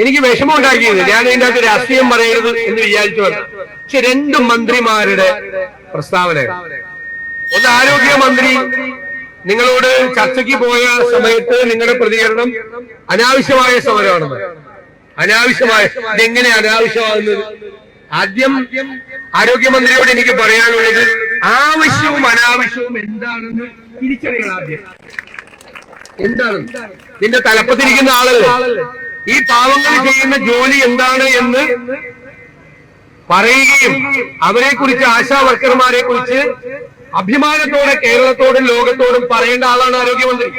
എനിക്ക് വിഷമം ഉണ്ടാക്കിയത് ഞാൻ ഇതിന്റെ അകത്ത് രാഷ്ട്രീയം പറയരുത് എന്ന് വിചാരിച്ചു വന്നു. പക്ഷെ രണ്ട് മന്ത്രിമാരുടെ പ്രസ്താവന ഒന്ന് ആരോഗ്യമന്ത്രി നിങ്ങളോട് ചർച്ചയ്ക്ക് പോയ സമയത്ത് നിങ്ങളുടെ പ്രതികരണം അനാവശ്യമായ സമരമാണെന്ന്. അനാവശ്യമായ ഇതെങ്ങനെ അനാവശ്യമാകുന്നത്? ആദ്യം ആരോഗ്യമന്ത്രിയോട് എനിക്ക് പറയാനുള്ളത് ആവശ്യവും അനാവശ്യവും എന്താണെന്ന് തിരിച്ചറിയണം ആദ്യം. എന്താണ്? നിന്റെ തലപ്പത്തിരിക്കുന്ന ആളല്ലേ? ഈ പാവങ്ങൾ ചെയ്യുന്ന ജോലി എന്താണ് എന്ന് പറയുകയും അവരെ കുറിച്ച് ആശാ വർക്കർമാരെ കുറിച്ച് അഭിമാനത്തോടെ കേരളത്തോടും ലോകത്തോടും പറയേണ്ട ആളാണ് ആരോഗ്യമന്ത്രി.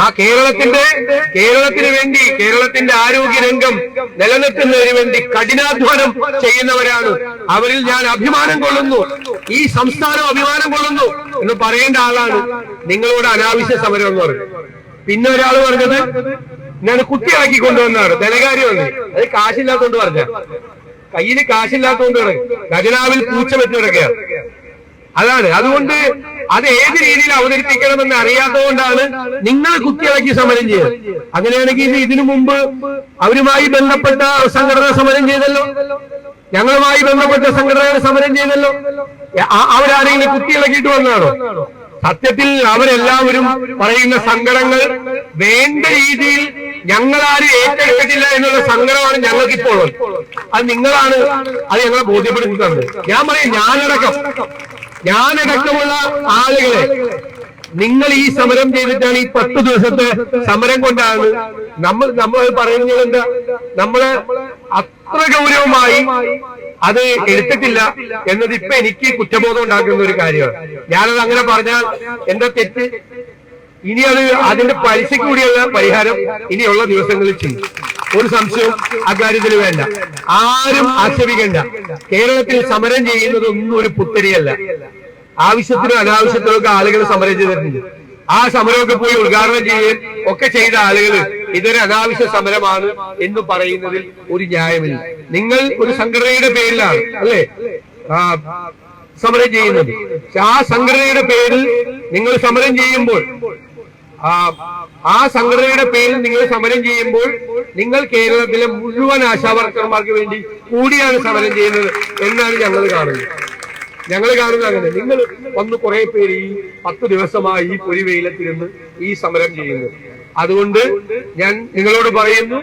ആ കേരളത്തിന്റെ കേരളത്തിന് വേണ്ടി കേരളത്തിന്റെ ആരോഗ്യ രംഗം നിലനിർത്തുന്നതിന് വേണ്ടി കഠിനാധ്വാനം ചെയ്യുന്നവരാണ്. അവരിൽ ഞാൻ അഭിമാനം കൊള്ളുന്നു. ഈ സംസ്ഥാനം അഭിമാനം കൊള്ളുന്നു എന്ന് പറയേണ്ട ആളാണ് നിങ്ങളോട് അനാവശ്യ സമരം എന്ന് പറയുന്നത്. പിന്നെ ഒരാൾ പറഞ്ഞത് ഞാൻ കുട്ടിയാക്കി കൊണ്ടുവന്നാണ് ധനകാര്യമാണ് അത് കാശില്ലാത്തോണ്ട് പറഞ്ഞ. കയ്യിൽ കാശില്ലാത്തോണ്ട് ഖജനാവിൽ പൂച്ച വെച്ച് അതാണ്. അതുകൊണ്ട് അത് ഏത് രീതിയിൽ അവതരിപ്പിക്കണമെന്ന് അറിയാത്തതുകൊണ്ടാണ് നിങ്ങൾ കുത്തിയിളക്കി സമരം ചെയ്യുക അങ്ങനെയാണെങ്കിൽ ഇത് ഇതിനു മുമ്പ് അവരുമായി ബന്ധപ്പെട്ട സംഘടന സമരം ചെയ്തല്ലോ. ഞങ്ങളുമായി ബന്ധപ്പെട്ട സംഘടന സമരം ചെയ്തല്ലോ. അവരാരെങ്കിലും കുത്തിയിളക്കിയിട്ട് വന്നാണോ? സത്യത്തിൽ അവരെല്ലാവരും പറയുന്ന സങ്കടങ്ങൾ വേണ്ട രീതിയിൽ ഞങ്ങളാരും ഏറ്റെടുത്തിട്ടില്ല എന്നുള്ള സങ്കടമാണ് ഞങ്ങൾക്ക് ഇപ്പോൾ അത് നിങ്ങളാണ് അത് ഞങ്ങളെ ബോധ്യപ്പെടുത്തുന്നത്. ഞാൻ പറയും ഞാനടക്കം. ഞാനടക്കമുള്ള ആളുകളെ നിങ്ങൾ ഈ സമരം ചെയ്തിട്ടാണ് ഈ പത്ത് ദിവസത്തെ സമരം കൊണ്ടാണ്. നമ്മൾ നമ്മൾ പറയുന്നത് എന്താ? നമ്മൾ അത്ര ഗൗരവമായി അത് എടുത്തിട്ടില്ല എന്നത് ഇപ്പൊ എനിക്ക് കുറ്റബോധം ഉണ്ടാക്കുന്ന ഒരു കാര്യമാണ്. ഞാനത് അങ്ങനെ പറഞ്ഞാൽ എന്താ തെറ്റ്? ഇനി അത് അതിന്റെ പലിശയ്ക്ക് കൂടിയുള്ള പരിഹാരം ഇനിയുള്ള ദിവസങ്ങളിൽ ചെയ്യും. ഒരു സംശയവും അക്കാര്യത്തിൽ വേണ്ട. ആരും ആക്ഷേപിക്കണ്ട. കേരളത്തിൽ സമരം ചെയ്യുന്നത് ഒന്നും ഒരു പുത്തരിയല്ല. ആവശ്യത്തിനും അനാവശ്യത്തിനും ഒക്കെ ആളുകൾ സമരം ചെയ്തിട്ടുണ്ട്. ആ സമരമൊക്കെ പോയി ഉദ്ഘാടനം ചെയ്യുകയും ഒക്കെ ചെയ്ത ആളുകൾ ഇതൊരു അനാവശ്യ സമരമാണ് എന്ന് പറയുന്നതിൽ ഒരു ന്യായമില്ല. നിങ്ങൾ ഒരു സംഘടനയുടെ പേരിലാണ് അല്ലേ? സമരം ചെയ്യുന്നത്. പക്ഷെ ആ സംഘടനയുടെ പേരിൽ നിങ്ങൾ സമരം ചെയ്യുമ്പോൾ ആ സംഘടനയുടെ പേരിൽ നിങ്ങൾ സമരം ചെയ്യുമ്പോൾ നിങ്ങൾ കേരളത്തിലെ മുഴുവൻ ആശാവർക്കർമാർക്ക് വേണ്ടി കൂടിയാണ് സമരം ചെയ്യുന്നത് എന്നാണ് ഞങ്ങൾ കാണുന്നത്. ഞങ്ങൾ കാണുന്നത് അങ്ങനെ. നിങ്ങൾ വന്ന് കുറെ പേര് ഈ പത്ത് ദിവസമായി ഈ പൊരി വെയിലത്തിരുന്ന് ഈ സമരം ചെയ്യുന്നു. അതുകൊണ്ട് ഞാൻ നിങ്ങളോട് പറയുന്നു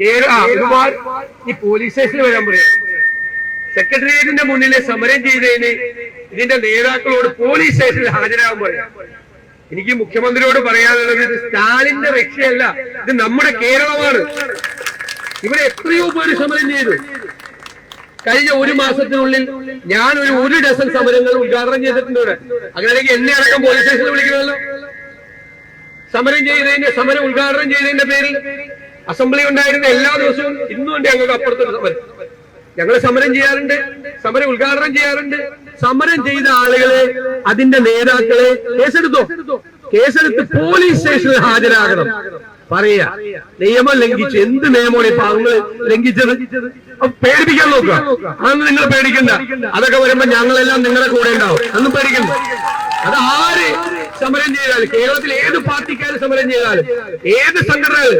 കേരള ഈ പോലീസ് സ്റ്റേഷനിൽ വരാൻ പറയാം. സെക്രട്ടേറിയറ്റിന്റെ മുന്നിലെ സമരം ചെയ്തതിന് ഇതിന്റെ നേതാക്കളോട് പോലീസ് സ്റ്റേഷനിൽ ഹാജരാകാൻ പറയാം. എനിക്ക് മുഖ്യമന്ത്രിയോട് പറയാനുള്ളത് ഇത് സ്റ്റാലിന്റെ രക്ഷയല്ല ഇത് നമ്മുടെ കേരളമാണ്. ഇവിടെ എത്രയോ പേര് സമരം ചെയ്തു. കഴിഞ്ഞ ഒരു മാസത്തിനുള്ളിൽ ഞാൻ ഒരു ഒരു ഡസൻ സമരങ്ങൾ ഉദ്ഘാടനം ചെയ്തിട്ടുണ്ട് ഇവിടെ. അങ്ങനെയാണെങ്കിൽ എന്നെ അടക്കം പോലീസ് സ്റ്റേഷനിൽ വിളിക്കണമല്ലോ. സമരം ചെയ്തതിന്റെ സമരം ഉദ്ഘാടനം ചെയ്തതിന്റെ പേരിൽ അസംബ്ലി ഉണ്ടായിരുന്ന എല്ലാ ദിവസവും ഇന്നും ഉണ്ട് ഞങ്ങൾക്ക് അപ്പുറത്തൊരു സമരം. ഞങ്ങൾ സമരം ചെയ്യാറുണ്ട് സമരം ഉദ്ഘാടനം ചെയ്യാറുണ്ട്. സമരം ചെയ്ത ആളുകളെ അതിന്റെ നേതാക്കളെ കേസെടുത്തോ? കേസെടുത്ത് പോലീസ് സ്റ്റേഷനിൽ ഹാജരാകണം. പറയാ നിയമം ലംഘിച്ച് എന്ത് നിയമമാണ് ഈ പാവങ്ങൾ ലംഘിച്ചത്? പേടിപ്പിക്കാൻ നോക്കുക. അതൊന്നും നിങ്ങൾ പേടിക്കണ്ട. അതൊക്കെ വരുമ്പോ ഞങ്ങളെല്ലാം നിങ്ങളുടെ കൂടെ ഉണ്ടാവും. അതൊന്നും പേടിക്കണ്ട. അത് ആര് സമരം ചെയ്താലും കേരളത്തിൽ ഏത് പാർട്ടിക്കാർ സമരം ചെയ്താലും ഏത് സംഘടനകൾ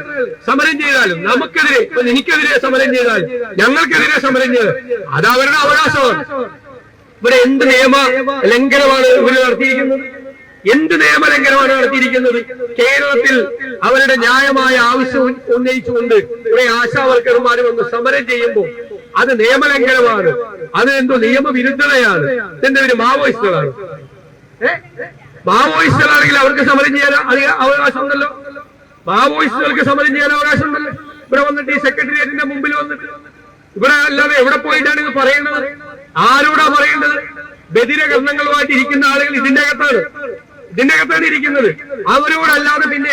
സമരം ചെയ്താലും നമുക്കെതിരെ ഇപ്പൊ എനിക്കെതിരെ സമരം ചെയ്താലും ഞങ്ങൾക്കെതിരെ സമരം ചെയ്താലും അത് അവരുടെ അവകാശമാണ് ഇവിടെ എന്ത് നിയമ ലംഘനമാണ് ഇവർ നടത്തിയിരിക്കുന്നത്? എന്ത് നിയമലംഘനമാണ് നടത്തിയിരിക്കുന്നത്? കേരളത്തിൽ അവരുടെ ന്യായമായ ആവശ്യം ഉന്നയിച്ചുകൊണ്ട് കുറെ ആശാവർക്കർമാർ വന്ന് സമരം ചെയ്യുമ്പോൾ അത് നിയമലംഘനമാണ് അത് എന്തോ നിയമവിരുദ്ധതയാണ്. ഇതിന്റെ ഒരു മാവോയിസ്റ്റുകളാണ്? മാവോയിസ്റ്റുകളാണെങ്കിൽ അവർക്ക് സമരം ചെയ്യാൻ അധിക അവകാശമുണ്ടല്ലോ. മാവോയിസ്റ്റുകൾക്ക് സമരം ചെയ്യാൻ അവകാശമുണ്ടല്ലോ. ഇവിടെ വന്നിട്ട് ഈ സെക്രട്ടേറിയറ്റിന്റെ മുമ്പിൽ വന്നിട്ട്. ഇവിടെ അല്ലാതെ എവിടെ പോയിട്ടാണ് ഇത് പറയുന്നത് ആരോടാ ബദിര കർണങ്ങളുമായിട്ട് ഇരിക്കുന്ന ആളുകൾ ഇതിന്റെ അകത്താണ്. ഇതിന്റെ അകത്താണ് ഇരിക്കുന്നത്. അവരോടല്ലാതെ പിന്നെ